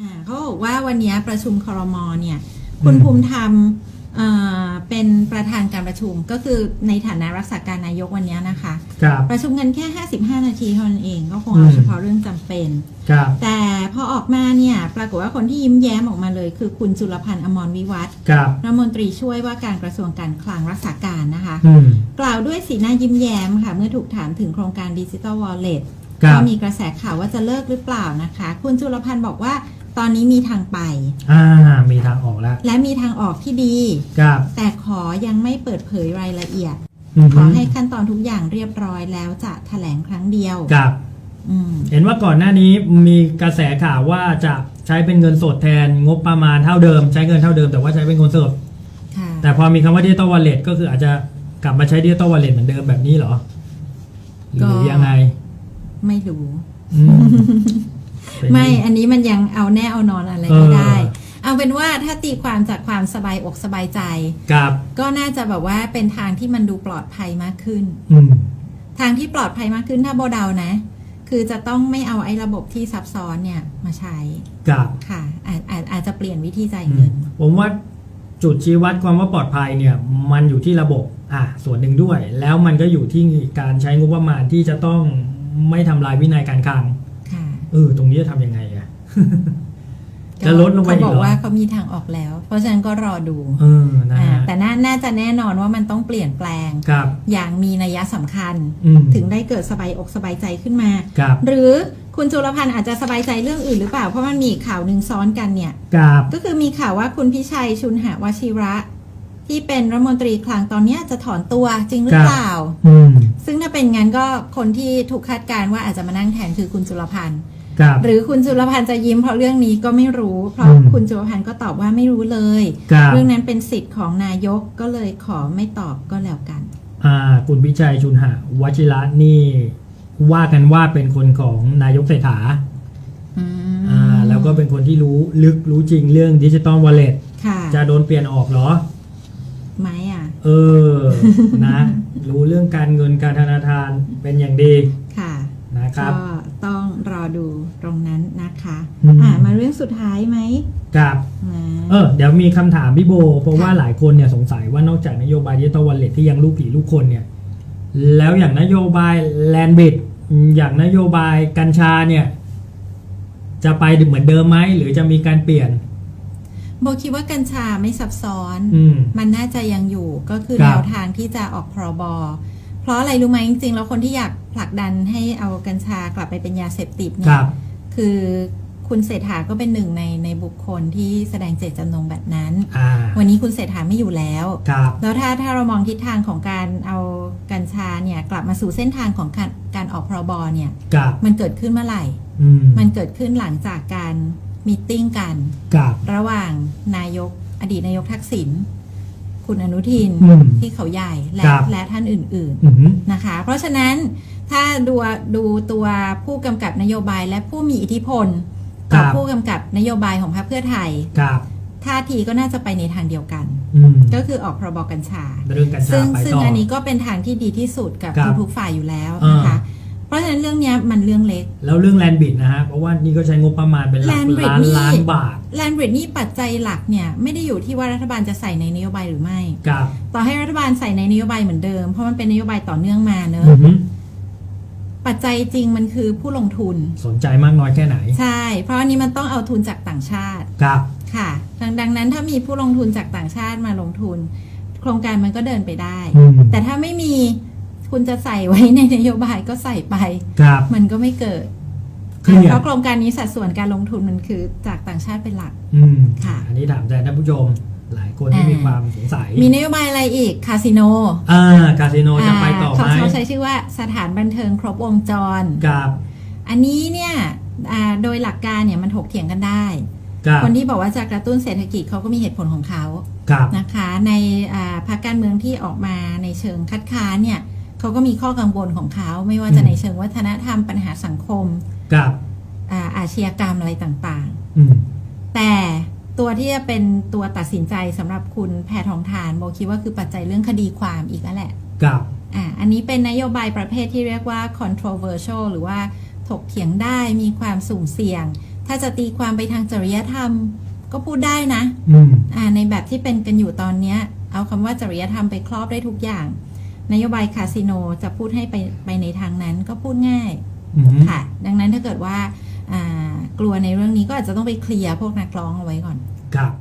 อ่าเขาบอกว่าวันนี้ประชุมครมเนี่ยคุณอืมภูมิธรรมเอ่อเป็นประธานการประชุมก็คือในฐานะรักษาการนายกวันนี้นะคะครับประชุมกันแค่ 55 นาทีเท่านั้นเองก็คงเอาอืมเฉพาะเรื่องจำเป็นครับแต่พอออกมาเนี่ยปรากฏว่าคนที่ยิ้มแย้มออกมาเลย คือคุณจุลพันธ์อมรวิวัฒน์ครับรัฐมนตรีช่วยว่าการกระทรวงการคลังรักษาการนะคะอืมกล่าวด้วยสีหน้ายิ้มแย้มค่ะ เมื่อถูกถามถึงโครงการดิจิ t a ลวอลเล็ตครับว่ามีกระแสข่าวว่าจะเลิกหรือเปล่านะคะ คุณจุลพันธ์บอกว่า ตอนนี้มีทางไป อ่า มีทางออกแล้ว และมีทางออกที่ดี ครับ แต่ขอยังไม่เปิดเผยรายละเอียดอืมขอให้ขั้นตอนทุกอย่างเรียบร้อยแล้วจะแถลงครั้งเดียวครับอืมเห็นว่าก่อนหน้านี้มีกระแสข่าวว่าจะใช้เป็นเงินสดแทนงบประมาณเท่าเดิม ใช้เงินเท่าเดิมแต่ว่าใช้เป็นเงินสดค่ะแต่พอมีคำว่าดิจิตอลวอลเล็ตก็คืออาจจะกลับมาใช้ดิจิตอลวอลเล็ตเหมือนเดิมแบบนี้เหรอหรือยังไง ไม่รู้อืมเป็น ไม่อันนี้มันยังเอาแน่เอานอนอะไรเออไม่ได้ เอาเป็นว่าถ้าตีความจากความสบายอกสบายใจกับ ก็น่าจะแบบว่าเป็นทางที่มันดูปลอดภัยมากขึ้น อืมทางที่ปลอดภัยมากขึ้นถ้าโบเดานะ คือจะต้องไม่เอาไอ้ระบบที่ซับซ้อนเนี่ยมาใช้กับค่ะอาจอาจอาจจะเปลี่ยนวิธีจ่ายอืเงิมนผมว่าจุดชี้วัดความว่าปลอดภัยเนี่ย มันอยู่ที่ระบบ อะส่วนหนึ่งด้วย แล้วมันก็อยู่ที่การใช้งบประมาณที่จะต้องไม่ทำลายวินัยการคลังค่ะ เออตรงนี้จะทำยังไงอะจะลดลงไปเขาอีกบเหอรกอว่าเขามีทางออกแล้ว เพราะฉะนั้นก็รอดูเออนะอ่าฮะแต่น่าน่าจะแน่นอนว่ามันต้องเปลี่ยนแปลงครับอย่างมีนัยสำคัญอืมถึงได้เกิดสบายอกสบายใจขึ้นมาครับหรือคุณจุลพันธ์อาจจะสบายใจเรื่องอื่นหรือเปล่า เพราะมันมีข่าวหนึ่งซ้อนกันเนี่ยกับก็คือมีข่าวว่าคุณพิชัยชุนหวชิระ ที่เป็นรัฐมนตรีคลังตอนเนี้ยจะถอนตัวจริงหรือเปล่าอืมซึ่งถ้าเป็นงั้นก็คนที่ถูกคาดการณ์ว่าอาจจะมานั่งแทนคือคุณจุลพันธ์ กับหรือคุณจุลพันธ์จะยิ้มเพราะเรื่องนี้ก็ไม่รู้ เพราะอืมคุณจุลพันธ์ก็ตอบว่าไม่รู้เลยกับเรื่องนั้นเป็นสิทธิ์ของนายกก็เลยขอไม่ตอบก็แล้วกัน อ่า คุณพิชัยชุนหะวชิระนี่ ว่ากันว่าเป็นคนของนายกเศรษฐาอ่าแล้วก็เป็นคนที่รู้ลึกรู้จริงเรื่องดิจิตอลวอลเล็ตค่ะจะโดนเปลี่ยนออกเหรอไหมอะ เออนะ รู้เรื่องการเงินการธนาคารเป็นอย่างดีค่ะ นะครับ ก็ต้องรอดูตรงนั้นนะคะอืม อ่ามาเรื่องสุดท้ายไหมกับมาเออเดี๋ยวมีคำถามพี่โบ เพราะว่าค่ะหลายคนเนี่ยสงสัยว่านอกจากนโยบายดิจิตอลวอลเล็ตที่ยังลูกผีลูกคนเนี่ย แล้วอย่างนโยบายแลนบิดอย่างนโยบายกัญชาเนี่ย จะไปเหมือนเดิมไหมหรือจะมีการเปลี่ยน โบคิดว่ากัญชาไม่ซับซ้อน อืม มันน่าจะยังอยู่ก็คือครัแนบวทางที่จะออกพรบ เพราะอะไรรู้ไหมจริงๆแล้วคนที่อยากผลักดันให้เอากัญชากลับไปเป็นยาเสพติดคเนี่ยรับ คือคุณเศรษฐาก็เป็นหนึ่งในในบุคคลที่แสดงเจตจำนงแบบนั้น อ่า วันนี้คุณเศรษฐาไม่อยู่แล้ว ครับ แล้วถ้าถ้าเรามองทิศทางของการเอากัญชาเนี่ยกลับมาสู่เส้นทางของการการออกพรบเนี่ยกับ มันเกิดขึ้นเมื่อไหร่ อืม มันเกิดขึ้นหลังจากการมีตติ้งกันกับ ระหว่างนายกอดีตนายกทักษิณ คุณอนุทินอืมที่เขาใหญ่และครับ และท่านอื่นอืม ๆนะคะ เพราะฉะนั้นถ้าดูดูตัวผู้กำกับนโยบายและผู้มีอิทธิพลต่อครับ ผู้กำกับนโยบายของพรรคเพื่อไทยกับท่าทีก็น่าจะไปในทางเดียวกัน อืมก็คือออกพรบกัญชา เรื่องกัญชาซึ่งไปซึ่งต่อ อันนี้ก็เป็นทางที่ดีที่สุดกับครับทุกๆฝ่ายอยู่แล้วนะคะเพ ราะฉะนั้นเรื่องเนี้ยมันเรื่องเล็ก แล้วเรื่องแลนบิดนะฮะ เพราะว่านี่ก็ใช้งบประมาณเป็นหลัก Land Bridge ล้านนี่ล้านบาท แลนบริดนี่ปัจจัยหลักเนี่ย ไม่ได้อยู่ที่ว่ารัฐบาลจะใส่ในนโยบายหรือไม่กับต่อให้รัฐบาลใส่ในนโยบายเหมือนเดิม เพราะมันเป็นนโยบายต่อเนื่องมาเนอะอือหือปัจจัยจริงมันคือผู้ลงทุนสนใจมากน้อยแค่ไหน ใช่ เพราะอันนี้มันต้องเอาทุนจากต่างชาติกับค่ะ ดังดังนั้นถ้ามีผู้ลงทุนจากต่างชาติมาลงทุน โครงการมันก็เดินไปได้อืมแต่ถ้าไม่มี คุณจะใส่ไว้ในนโยบายก็ใส่ไปกับ มันก็ไม่เกิดเครียดเพราะโครงการนี้สัดส่วนการลงทุนมันคือจากต่างชาติเป็นหลัก อืมค่ะ อันนี้ถามแทนท่านผู้ชมหลายคนที่อ่ามีมีความสงสัยมีนโยบายอะไรอีกคาสิโนอ่าคาสิโนจะไปต่อไหมเขาเขาใช้ชื่อว่าสถานบันเทิงครบวงจร กับอันนี้เนี่ยอ่าโดยหลักการเนี่ยมันถกเถียงกันได้ กับคนที่บอกว่าจะกระตุ้นเศรษฐกิจเขาก็มีเหตุผลของเขา กับ นะคะในอ่าพรรคการเมืองที่ออกมาในเชิงคัดค้านเนี่ย เขาก็มีข้อกังวลของเขา ไม่ว่าจะในเชิงวัฒนธรรมปัญหาสังคมกับอาอาชญากรรมอะไรต่างอืมๆแต่ตัวที่จะเป็นตัวตัดสินใจสำหรับคุณแพทองทานโบคิดว่าคือปัจจัยเรื่องคดีความอีกแล้วแหละกับอ่าอันนี้เป็นนโยบายประเภทที่เรียกว่า controversial หรือว่าถกเถียงได้มีความสุ่มเสี่ยง ถ้าจะตีความไปทางจริยธรรม ก็พูดได้นะอืมอ่าในแบบที่เป็นกันอยู่ตอนเนี้ย เอาคำว่าจริยธรรมไปครอบได้ทุกอย่าง นโยบายคาสิโนจะพูดให้ไปไปในทางนั้นก็พูดง่ายอืมค่ะ ดังนั้นถ้าเกิดว่าอ่ากลัวในเรื่องนี้ก็อาจจะต้องไปเคลียร์พวกนักร้องเอาไว้ก่อน ครับ